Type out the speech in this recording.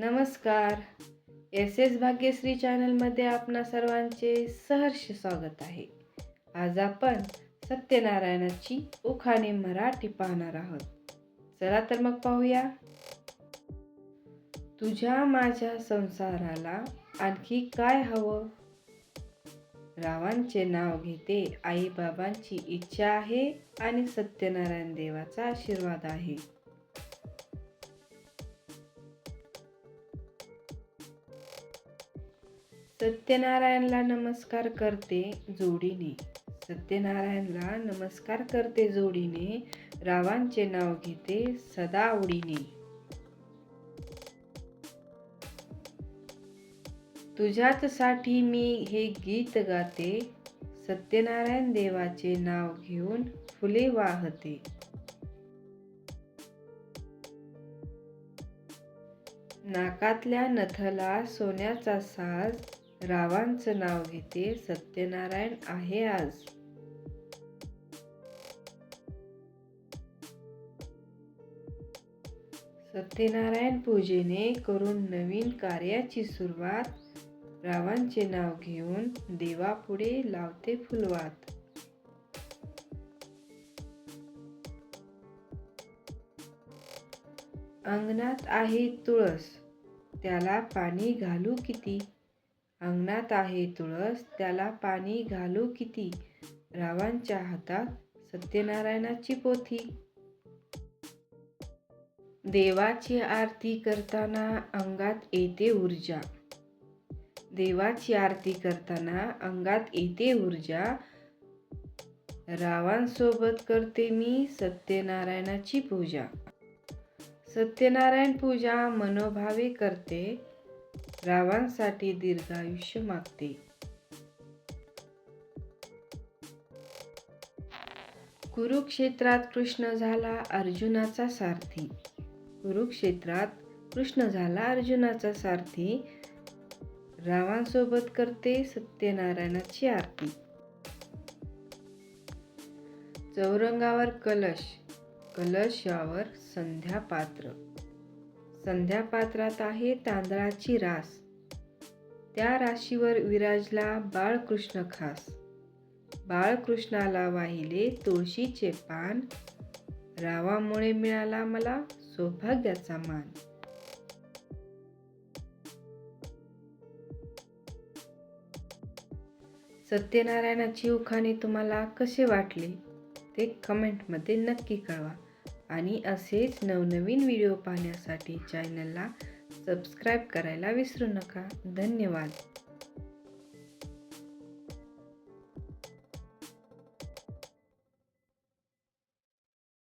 नमस्कार. S S Bhagyashree चॅनलमध्ये आपणा सर्वांचे सहर्ष स्वागत आहे. आज आपण सत्यनारायणाची उखाणे मराठी पाहणार आहोत. चला तर मग पाहूया. तुझ्या माझ्या संसाराला आणखी काय हवं? रावांचे नाव घेते आईबाबांची इच्छा आहे आणि सत्यनारायण देवाचा आशीर्वाद आहे. सत्यनारायणला नमस्कार करते जोडीने. सत्यनारायणला नमस्कार करते जोडीने. रावांचे नाव घेते सदा आवडीने. तुझ्याच साठी मी हे गीत गाते. सत्यनारायण देवाचे नाव घेऊन फुले वाहते. नाकातल्या नथला सोन्याचा साज. रावांचं नाव घेते सत्यनारायण आहे आज. सत्यनारायण पूजेने करून नवीन कार्याची सुरुवात रावांचे नाव घेऊन देवापुढे लावते फुलवात. अंगणात आहे तुळस त्याला पाणी घालू किती? अंगणात आहे तुळस त्याला पाणी घालू किती? रावांच्या हातात सत्यनारायणाची पोथी. देवाची आरती करताना अंगात येते ऊर्जा. देवाची आरती करताना अंगात येते ऊर्जा. रावांसोबत करते मी सत्यनारायणाची पूजा. सत्यनारायण पूजा मनोभावे करते. रावांसाठी दीर्घायुष्य मागते. कुरुक्षेत्रात कृष्ण झाला अर्जुनाचा सारथी. कुरुक्षेत्रात कृष्ण झाला अर्जुनाचा सारथी. रावांसोबत करते सत्यनारायणाची आरती. चौरंगावर कलश कलशावर संध्या पात्र संध्यापात्रात आहे तांदळाची रास. त्या राशीवर विराजला बाळकृष्ण खास. बाळकृष्णाला वाहिले तुळशीचे पान. रावामुळे मिळाला मला सौभाग्याचा मान. सत्यनारायणाची उखाणे तुम्हाला कसे वाटले? ते कमेंटमध्ये नक्की कळवा. आणि असेच नवनवीन व्हिडिओ पाहण्यासाठी चॅनलला सबस्क्राईब करायला विसरू नका. धन्यवाद.